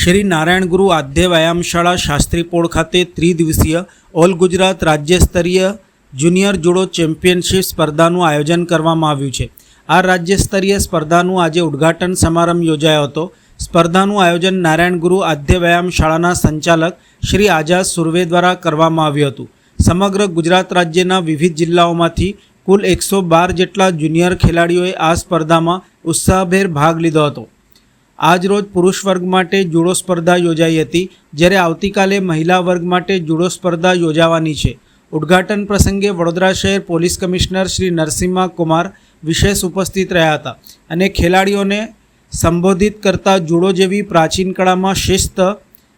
શ્રી નારાયણ ગુરુ આદ્ય વ્યાયામશાળા શાસ્ત્રીપોળ ખાતે ત્રિદિવસીય ઓલ ગુજરાત રાજ્ય સ્તરીય જુનિયર જુડો ચેમ્પિયનશિપ સ્પર્ધાનું આયોજન કરવામાં આવ્યું છે. આ રાજ્ય સ્તરીય સ્પર્ધાનું આજે ઉદ્ઘાટન સમારંભ યોજાયો હતો. સ્પર્ધાનું આયોજન નારાયણ ગુરુ આદ્ય વ્યાયામશાળાના સંચાલક શ્રી આઝાદ સુરવે દ્વારા કરવામાં આવ્યું હતું. સમગ્ર ગુજરાત રાજ્યના વિવિધ જિલ્લાઓમાંથી કુલ એકસો બાર જેટલા જુનિયર ખેલાડીઓએ આ સ્પર્ધામાં ઉત્સાહભેર ભાગ લીધો હતો. આજ રોજ પુરુષ વર્ગ માટે જુડો સ્પર્ધા યોજાઈ હતી, જ્યારે આવતીકાલે મહિલા વર્ગ માટે જુડો સ્પર્ધા યોજાવાની છે. ઉદ્ઘાટન પ્રસંગે વડોદરા શહેર પોલીસ કમિશનર શ્રી નરસિંહા કુમાર વિશેષ ઉપસ્થિત રહ્યા હતા અને ખેલાડીઓને સંબોધિત કરતા જુડો જેવી પ્રાચીન કળામાં શિસ્ત,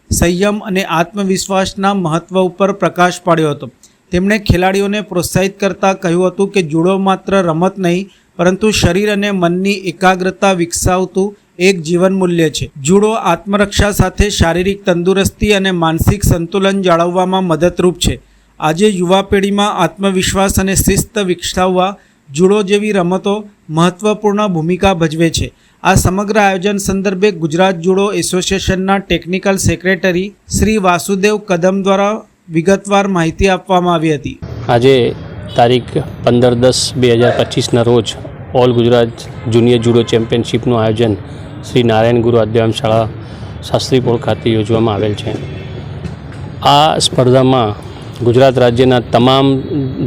સંયમ અને આત્મવિશ્વાસના મહત્વ ઉપર પ્રકાશ પાડ્યો હતો. તેમણે ખેલાડીઓને પ્રોત્સાહિત કરતા કહ્યું હતું કે જુડો માત્ર રમત નહીં, પરંતુ શરીર અને મનની એકાગ્રતા વિકસાવતું એક જીવન મૂલ્ય છે. જુડો આત્મરક્ષા સાથે શારીરિક તંદુરસ્તી અને માનસિક સંતુલન જાળવવામાં મદદરૂપ છે. આજે યુવા પેઢીમાં આત્મવિશ્વાસ અને શિસ્ત વિકસાવવા જુડો જેવી રમતો મહત્વપૂર્ણ ભૂમિકા ભજવે છે. આ સમગ્ર આયોજન સંદર્ભે ગુજરાત જુડો એસોસિએશનના ટેકનિકલ સેક્રેટરી શ્રી વાસુદેવ કદમ દ્વારા વિગતવાર માહિતી આપવામાં આવી હતી. આજે તારીખ પંદર દસ બે હજાર પચીસના રોજ ઓલ ગુજરાત જુનિયર જુડો ચેમ્પિયનશિપનું આયોજન શ્રી નારાયણ ગુરુ અધ્યાયમ શાળા શાસ્ત્રીપોળ ખાતે યોજવામાં આવેલ છે. આ સ્પર્ધામાં ગુજરાત રાજ્યના તમામ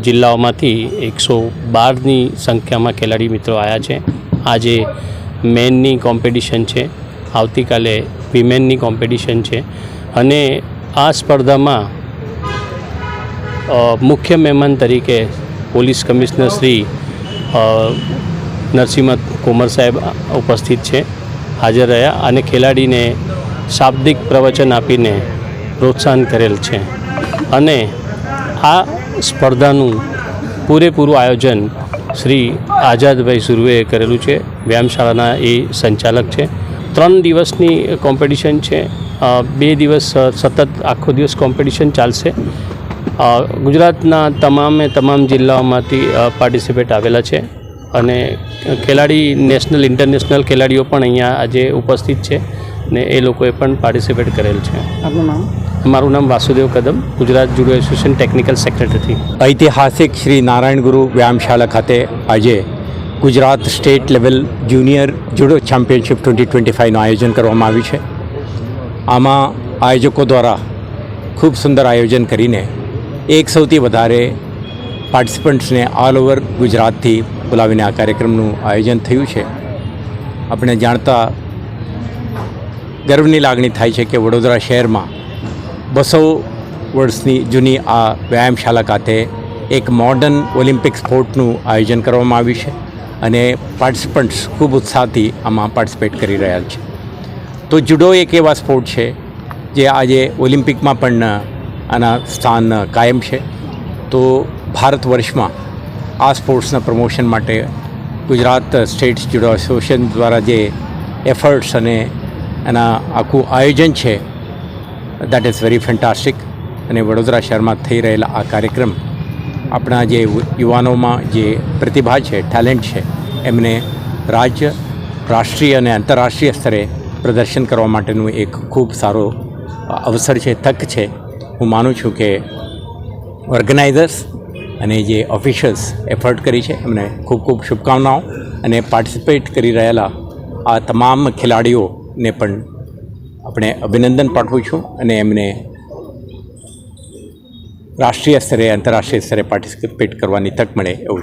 જિલ્લાઓમાંથી એકસો બારની સંખ્યામાં ખેલાડી મિત્રો આવ્યા છે. આજે મેનની કોમ્પિટિશન છે. આવતીકાલે વિમેનની કોમ્પિટિશન છે. અને આ સ્પર્ધામાં મુખ્ય મહેમાન તરીકે પોલીસ કમિશનર શ્રી નરસિંહ કુમાર સાહેબ ઉપસ્થિત છે, હાજર રહ્યા અને ખેલાડીને શાબ્દિક પ્રવચન આપીને પ્રોત્સાહન કરેલ છે. અને આ સ્પર્ધાનું પૂરેપૂરું આયોજન શ્રી આઝાદભાઈ સુરવેએ કરેલું છે. વ્યાયામશાળાના એ સંચાલક છે. ત્રણ દિવસની કોમ્પિટિશન છે. બે દિવસ સતત આખો દિવસ કોમ્પિટિશન ચાલશે. ગુજરાતના તમામે તમામ જિલ્લાઓમાંથી પાર્ટિસિપેટ આવેલા છે. અને ખેલાડી નેશનલ ઇન્ટરનેશનલ ખેલાડીઓ પણ અહીંયા આજે ઉપસ્થિત છે ને એ લોકોએ પણ પાર્ટિસિપેટ કરેલ છે. આપનું નામ? મારું નામ Vasudev Kadam Gujarat judo association technical secretary ઐતિહાસિક શ્રી નારાયણ ગુરુ વ્યાયામશાળા ખાતે આજે Gujarat state level junior judo championship twenty twenty ફાઇવનું આયોજન કરવામાં આવ્યું છે. આમાં આયોજકો દ્વારા ખૂબ સુંદર આયોજન કરીને એક સૌથી વધારે પાર્ટિસિપન્ટ્સને ઓલ ઓવર ગુજરાતથી બોલાવીને આ કાર્યક્રમનું આયોજન થયું છે. આપણે જાણતા ગર્વની લાગણી થાય છે કે વડોદરા શહેરમાં બસો વર્ષની જૂની આ વ્યાયામશાળા ખાતે એક મોડર્ન ઓલિમ્પિક સ્પોર્ટનું આયોજન કરવામાં આવ્યું છે અને પાર્ટિસિપન્ટ્સ ખૂબ ઉત્સાહથી આમાં પાર્ટિસિપેટ કરી રહ્યા છે. તો જુડો એક એવા સ્પોર્ટ છે જે આજે ઓલિમ્પિકમાં પણ આના સ્થાન કાયમ છે. તો ભારત વર્ષમાં આ સ્પોર્ટ્સના પ્રમોશન માટે ગુજરાત સ્ટેટ જુડો એસોસિએશન દ્વારા જે એફર્ટ્સ અને એના આખું આયોજન છે દેટ ઇઝ વેરી ફેન્ટાસ્ટિક અને વડોદરા શહેરમાં થઈ રહેલા આ કાર્યક્રમ આપણા જે યુવાનોમાં જે પ્રતિભા છે ટેલેન્ટ છે, એમને રાજ્ય રાષ્ટ્રીય અને આંતરરાષ્ટ્રીય સ્તરે પ્રદર્શન કરવા માટેનું એક ખૂબ સારો અવસર છે, તક છે. હું માનું છું કે ઓર્ગેનાઇઝર્સ અને જે ઓફિશિયલ્સ એફર્ટ કરી છે, એમને ખૂબ ખૂબ શુભકામનાઓ અને પાર્ટિસિપેટ કરી રહેલા આ તમામ ખેલાડીઓને પણ આપણે અભિનંદન પાઠવું છું અને એમને રાષ્ટ્રીય સ્તરે, આંતરરાષ્ટ્રીય સ્તરે પાર્ટિસિપેટ કરવાની તક મળે એવું